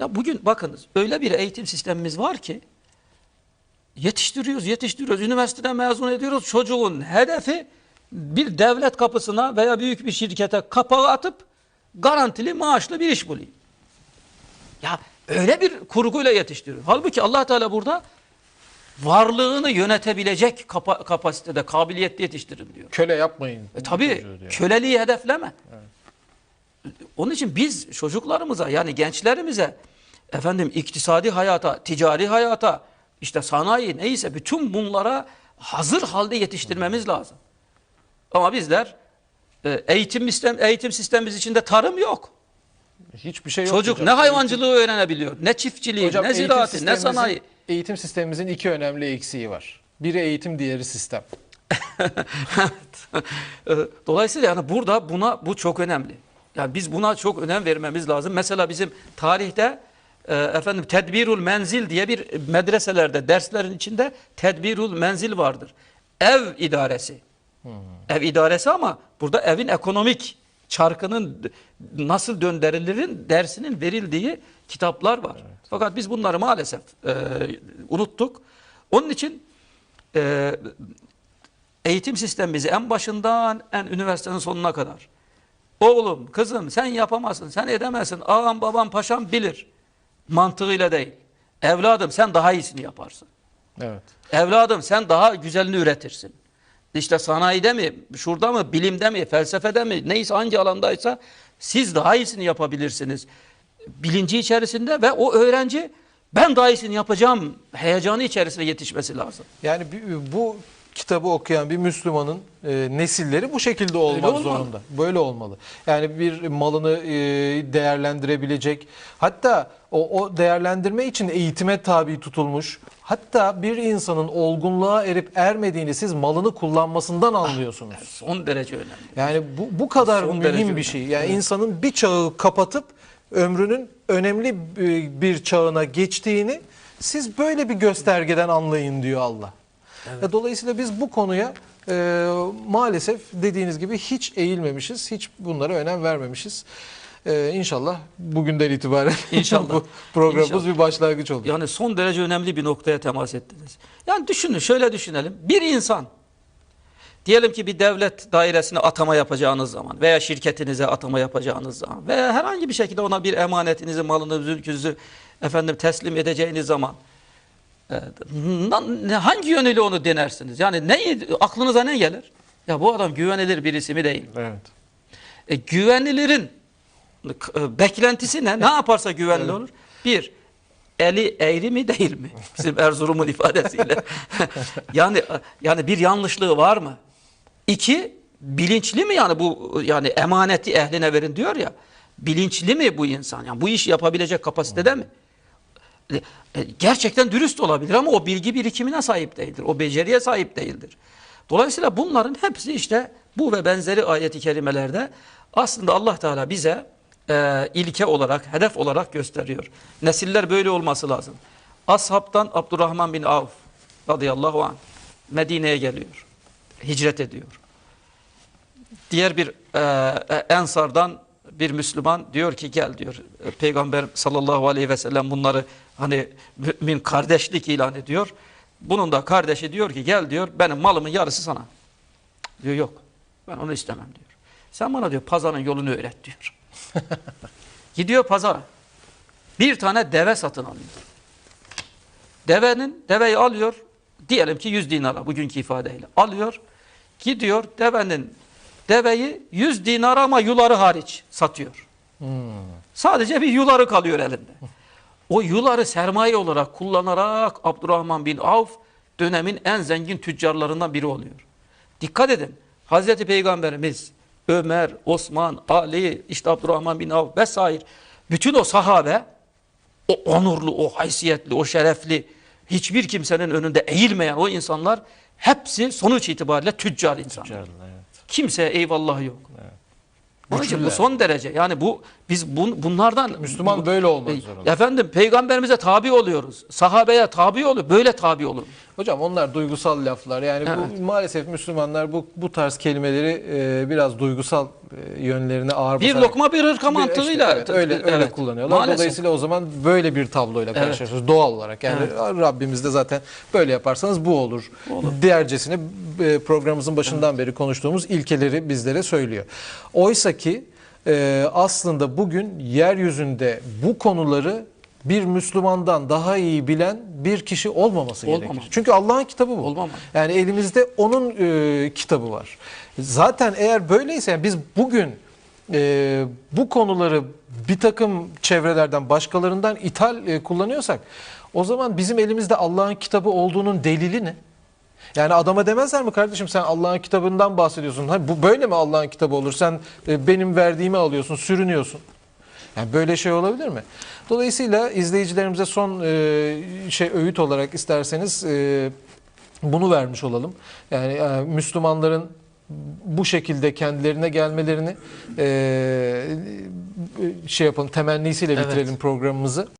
Ya bugün bakınız öyle bir eğitim sistemimiz var ki yetiştiriyoruz, yetiştiriyoruz. Üniversiteden mezun ediyoruz. Çocuğun hedefi bir devlet kapısına veya büyük bir şirkete kapağı atıp garantili maaşlı bir iş bulayım. Ya öyle bir kurguyla yetiştiriyor. Halbuki Allah Teala burada varlığını yönetebilecek kapa- kapasitede, kabiliyette yetiştirin diyor. Köle yapmayın. E tabii köleliği hedefleme. Onun için biz çocuklarımıza yani gençlerimize efendim iktisadi hayata, ticari hayata, işte sanayi neyse bütün bunlara hazır halde yetiştirmemiz lazım. Ama bizler e, eğitim sistem eğitim sistemimiz içinde tarım yok. Hiçbir şey yok. Çocuk hocam. ne hayvancılığı öğrenebiliyor, ne çiftçiliği, Hocam, ne eğitim ziraati, ne sanayi. Eğitim sistemimizin iki önemli eksiği var. Biri eğitim, diğeri sistem. E, Dolayısıyla yani burada buna bu çok önemli. Yani biz buna çok önem vermemiz lazım. Mesela bizim tarihte e, efendim tedbirul menzil diye bir medreselerde derslerin içinde tedbirul menzil vardır. Ev idaresi. Ev idaresi ama burada evin ekonomik çarkının nasıl döndürülürün dersinin verildiği kitaplar var. Fakat biz bunları maalesef e, unuttuk. Onun için e, eğitim sistemimizi en başından en üniversitenin sonuna kadar. Oğlum, kızım sen yapamazsın, sen edemezsin. Ağam, babam, paşam bilir. Mantığıyla değil. Evladım sen daha iyisini yaparsın. Evet. Evladım sen daha güzelini üretirsin. İşte sanayide mi, şurada mı, bilimde mi, felsefede mi, neyse hangi alandaysa siz daha iyisini yapabilirsiniz. Bilinci içerisinde ve o öğrenci ben daha iyisini yapacağım heyecanı içerisine yetişmesi lazım. Yani bu kitabı okuyan bir Müslümanın e, nesilleri bu şekilde olmak olmalı. zorunda. Böyle olmalı. Yani bir malını e, değerlendirebilecek. Hatta o, o değerlendirme için eğitime tabi tutulmuş. Hatta bir insanın olgunluğa erip ermediğini siz malını kullanmasından anlıyorsunuz. Son derece önemli. Yani bu, bu kadar Son mühim önemli. bir şey. Yani insanın bir çağı kapatıp ömrünün önemli e, bir çağına geçtiğini siz böyle bir göstergeden anlayın diyor Allah. E, Dolayısıyla biz bu konuya e, maalesef dediğiniz gibi hiç eğilmemişiz, hiç bunlara önem vermemişiz. E, inşallah bugünden itibaren İnşallah. bu programımız İnşallah. bir başlangıç olur. Yani son derece önemli bir noktaya temas ettiniz. Yani düşünün, şöyle düşünelim. Bir insan, diyelim ki bir devlet dairesine atama yapacağınız zaman veya şirketinize atama yapacağınız zaman veya herhangi bir şekilde ona bir emanetinizi, malını, mülkünüzü efendim teslim edeceğiniz zaman hangi yönüyle onu denersiniz? Yani ne aklınıza ne gelir? Ya bu adam güvenilir birisi mi değil? Evet. E, güvenilirin e, beklentisi ne? Ne yaparsa güvenli olur? Bir, eli eğri mi değil mi? Bizim Erzurum'un ifadesiyle. yani yani bir yanlışlığı var mı? İki, bilinçli mi yani bu yani emaneti ehline verin diyor ya. Bilinçli mi bu insan? Yani bu işi yapabilecek kapasitede mi? E, e, Gerçekten dürüst olabilir ama o bilgi birikimine sahip değildir. O beceriye sahip değildir. Dolayısıyla bunların hepsi işte bu ve benzeri ayeti kerimelerde aslında Allah Teala bize e, ilke olarak, hedef olarak gösteriyor. Nesiller böyle olması lazım. Ashabtan Abdurrahman bin Avf radıyallahu anh Medine'ye geliyor. Hicret ediyor. Diğer bir e, e, Ensardan bir Müslüman diyor ki gel diyor. Peygamber sallallahu aleyhi ve sellem bunları hani mümin kardeşlik ilan ediyor. Bunun da kardeşi diyor ki gel diyor benim malımın yarısı sana. Diyor yok ben onu istemem diyor. Sen bana diyor pazarın yolunu öğret diyor. Gidiyor pazara. Bir tane deve satın alıyor. Devenin, deveyi alıyor. Diyelim ki 100 dinara bugünkü ifadeyle. Alıyor. Gidiyor devenin deveyi 100 dinara ama yuları hariç satıyor. Sadece bir yuları kalıyor elinde. O yuları sermaye olarak kullanarak Abdurrahman bin Avf dönemin en zengin tüccarlarından biri oluyor. Dikkat edin. Hazreti Peygamberimiz Ömer, Osman, Ali, işte Abdurrahman bin Avf vesaire bütün o sahabe o onurlu, o haysiyetli, o şerefli hiçbir kimsenin önünde eğilmeyen o insanlar hepsi sonuç itibariyle tüccar insanlar. Canım, evet. Kimseye eyvallahı yok. Onun için bu son derece yani bu Biz bun, bunlardan Müslüman böyle olmak E, zorunda. Efendim peygamberimize tabi oluyoruz. Sahabeye tabi oluyor. Böyle tabi olun. Hocam onlar duygusal laflar. Yani bu maalesef Müslümanlar bu bu tarz kelimeleri e, biraz duygusal e, yönlerine ağır Bir basarak- lokma bir hırka Bir- işte, mantığıyla. evet, öyle öyle Evet. kullanıyorlar. Maalesef. Dolayısıyla o zaman böyle bir tabloyla Evet. karşılaşıyoruz doğal olarak. Yani Rabbimiz de zaten böyle yaparsanız bu olur. Diğercesine e, programımızın başından beri konuştuğumuz ilkeleri bizlere söylüyor. Oysa ki e, aslında bugün yeryüzünde bu konuları bir Müslümandan daha iyi bilen bir kişi olmaması Olmamalı. gerekir. Çünkü Allah'ın kitabı bu. Olmamalı. Yani elimizde onun e, kitabı var. Zaten eğer böyleyse yani biz bugün e, bu konuları bir takım çevrelerden başkalarından ithal e, kullanıyorsak o zaman bizim elimizde Allah'ın kitabı olduğunun delili ne? Yani adama demezler mi kardeşim sen Allah'ın kitabından bahsediyorsun. Ha, bu böyle mi Allah'ın kitabı olur? Sen e, benim verdiğimi alıyorsun, sürünüyorsun. Yani böyle şey olabilir mi? Dolayısıyla izleyicilerimize son e, şey öğüt olarak isterseniz e, bunu vermiş olalım. Yani e, Müslümanların bu şekilde kendilerine gelmelerini e, şey yapalım temennisiyle Evet. bitirelim programımızı.